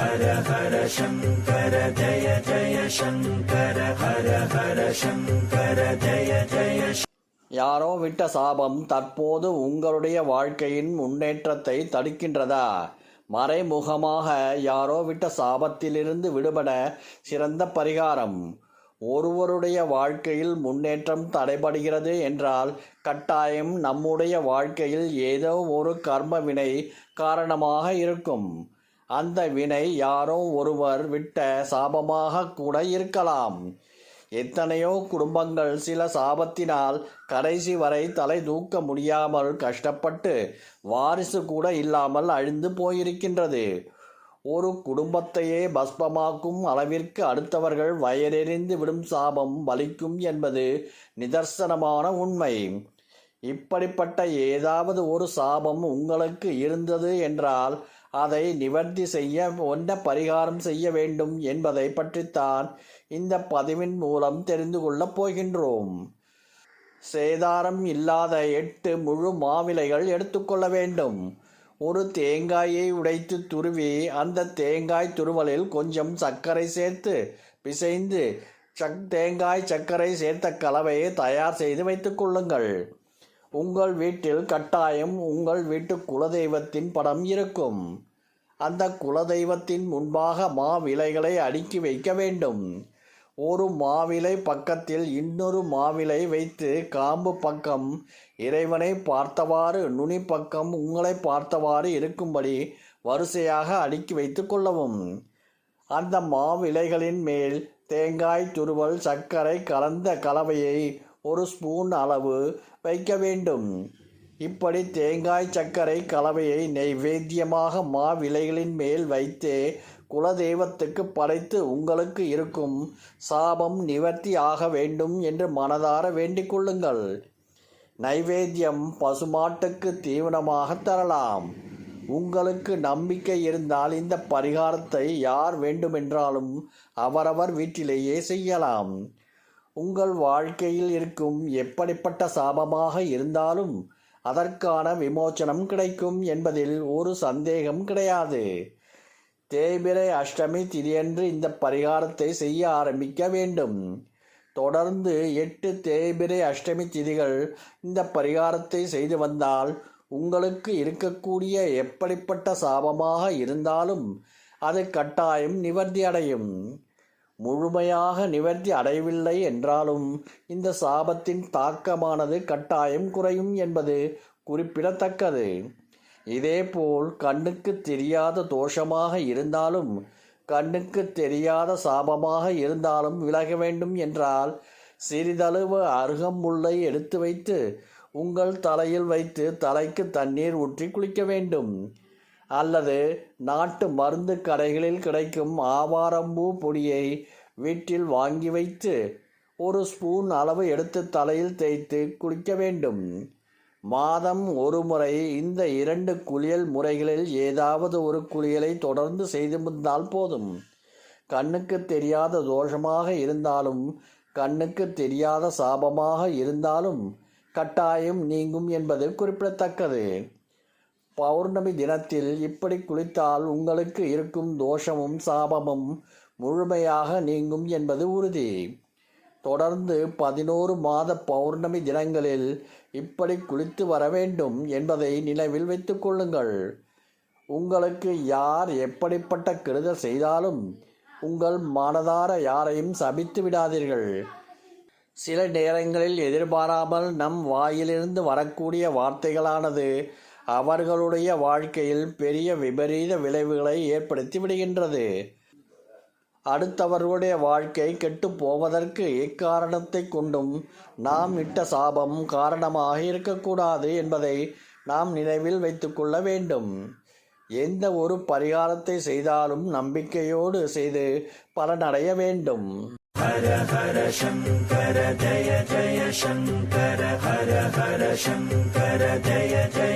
ஹர ஹர சங்கர ஜய ஜய சங்கர ஹர ஹர சங்கர ஜய ஜய யாரோ விட்ட சாபம் தற்போது உங்களுடைய வாழ்க்கையின் முன்னேற்றத்தை தடுக்கின்றதா? மறைமுகமாக யாரோ விட்ட சாபத்திலிருந்து விடுபட சிறந்த பரிகாரம். ஒருவருடைய வாழ்க்கையில் முன்னேற்றம் தடைபடுகிறது என்றால் கட்டாயம் நம்முடைய வாழ்க்கையில் ஏதோ ஒரு கர்மவினை காரணமாக இருக்கும். அந்த வினை யாரோ ஒருவர் விட்ட சாபமாக கூட இருக்கலாம். எத்தனையோ குடும்பங்கள் சில சாபத்தினால் கடைசி வரை தலை தூக்க முடியாமல் கஷ்டப்பட்டு வாரிசு கூட இல்லாமல் அழிந்து போயிருக்கின்றது. ஒரு குடும்பத்தையே பஸ்பமாக்கும் அளவிற்கு அடுத்தவர்கள் வயரெறிந்து விடும் சாபம் வலிக்கும் என்பது நிதர்சனமான உண்மை. இப்படிப்பட்ட ஏதாவது ஒரு சாபம் உங்களுக்கு இருந்தது என்றால் அதை நிவர்த்தி செய்ய ஒன்ற பரிகாரம் செய்ய வேண்டும் என்பதை பற்றித்தான் இந்த பதிவின் மூலம் தெரிந்து கொள்ளப் போகின்றோம். சேதாரம் இல்லாத எட்டு முழு மாவிலைகள் எடுத்துக்கொள்ள வேண்டும். ஒரு தேங்காயை உடைத்து துருவி அந்த தேங்காய் துருவலில் கொஞ்சம் சர்க்கரை சேர்த்து பிசைந்து சக் தேங்காய் சர்க்கரை சேர்த்த கலவையை தயார் செய்து வைத்துக் கொள்ளுங்கள். உங்கள் வீட்டில் கட்டாயம் உங்கள் வீட்டு குலதெய்வத்தின் படம் இருக்கும். அந்த குலதெய்வத்தின் முன்பாக மாவிலைகளை அடுக்கி வைக்க வேண்டும். ஒரு மாவிலை பக்கத்தில் இன்னொரு மாவிலை வைத்து காம்பு பக்கம் இறைவனை பார்த்தவாறு நுனி பக்கம் உங்களை பார்த்தவாறு இருக்கும்படி வரிசையாக அடுக்கி வைத்து கொள்ளவும். அந்த மாவிலைகளின் மேல் தேங்காய் துருவல் சர்க்கரை கலந்த கலவையை ஒரு ஸ்பூன் அளவு வைக்க வேண்டும். இப்படி தேங்காய் சர்க்கரை கலவையை நைவேத்தியமாக மாவிலைகளின் மேல் வைத்து குலதெய்வத்துக்கு படைத்து உங்களுக்கு இருக்கும் சாபம் நிவர்த்தி ஆக வேண்டும் என்று மனதார வேண்டிக் கொள்ளுங்கள். நைவேத்தியம் பசுமாட்டுக்கு தீவனமாக தரலாம். உங்களுக்கு நம்பிக்கை இருந்தால் இந்த பரிகாரத்தை யார் வேண்டுமென்றாலும் அவரவர் வீட்டிலேயே செய்யலாம். உங்கள் வாழ்க்கையில் இருக்கும் எப்படிப்பட்ட சாபமாக இருந்தாலும் அதற்கான விமோச்சனம் கிடைக்கும் என்பதில் ஒரு சந்தேகம் கிடையாது. தேய்பிரை அஷ்டமி திதியன்று இந்த பரிகாரத்தை செய்ய ஆரம்பிக்க வேண்டும். தொடர்ந்து எட்டு தேய்பிரை அஷ்டமி திதிகள் இந்த பரிகாரத்தை செய்து வந்தால் உங்களுக்கு இருக்கக்கூடிய எப்படிப்பட்ட சாபமாக இருந்தாலும் அது கட்டாயம் நிவர்த்தி அடையும். முழுமையாக நிவர்த்தி அடையவில்லை என்றாலும் இந்த சாபத்தின் தாக்கமானது கட்டாயம் குறையும் என்பது குறிப்பிடத்தக்கது. இதேபோல் கண்ணுக்கு தெரியாத தோஷமாக இருந்தாலும் கண்ணுக்கு தெரியாத சாபமாக இருந்தாலும் விலக வேண்டும் என்றால் சிறிதளவு அருகம்புல்லை எடுத்து வைத்து உங்கள் தலையில் வைத்து தலைக்கு தண்ணீர் ஊற்றி குளிக்க வேண்டும். அல்லது நாட்டு மருந்து கடைகளில் கிடைக்கும் ஆவாரம்பூ பொடியை வீட்டில் வாங்கி வைத்து ஒரு ஸ்பூன் அளவு எடுத்து தலையில் தேய்த்து குளிக்க வேண்டும். மாதம் ஒரு முறை இந்த இரண்டு குளியல் முறைகளில் ஏதாவது ஒரு குளியலை தொடர்ந்து செய்து வந்தால் போதும். கண்ணுக்கு தெரியாத தோஷமாக இருந்தாலும் கண்ணுக்கு தெரியாத சாபமாக இருந்தாலும் கட்டாயம் நீங்கும் என்பது குறிப்பிடத்தக்கது. பௌர்ணமி தினத்தில் இப்படி குளித்தால் உங்களுக்கு இருக்கும் தோஷமும் சாபமும் முழுமையாக நீங்கும் என்பது உறுதி. தொடர்ந்து பதினோரு மாத பௌர்ணமி தினங்களில் இப்படி குளித்து வர வேண்டும் என்பதை நினைவில் வைத்து கொள்ளுங்கள். உங்களுக்கு யார் எப்படிப்பட்ட கெடுதல் செய்தாலும் உங்கள் மனதார யாரையும் சபித்து விடாதீர்கள். சில நேரங்களில் எதிர்பாராமல் நம் வாயிலிருந்து வரக்கூடிய வார்த்தைகளானது அவர்களுடைய வாழ்க்கையில் பெரிய விபரீத விளைவுகளை ஏற்படுத்தி விடுகின்றது. அடுத்தவர்களுடைய வாழ்க்கை கெட்டு போவதற்கு எக்காரணத்தை கொண்டும் நாம் இட்ட சாபம் காரணமாக இருக்கக்கூடாது என்பதை நாம் நினைவில் வைத்துக்கொள்ள வேண்டும். எந்த ஒரு பரிகாரத்தை செய்தாலும் நம்பிக்கையோடு செய்து பலனடைய வேண்டும். ஹர ஹர சங்கர ஜய ஜய சங்கர ஹர ஹர சங்கர ஜய ஜய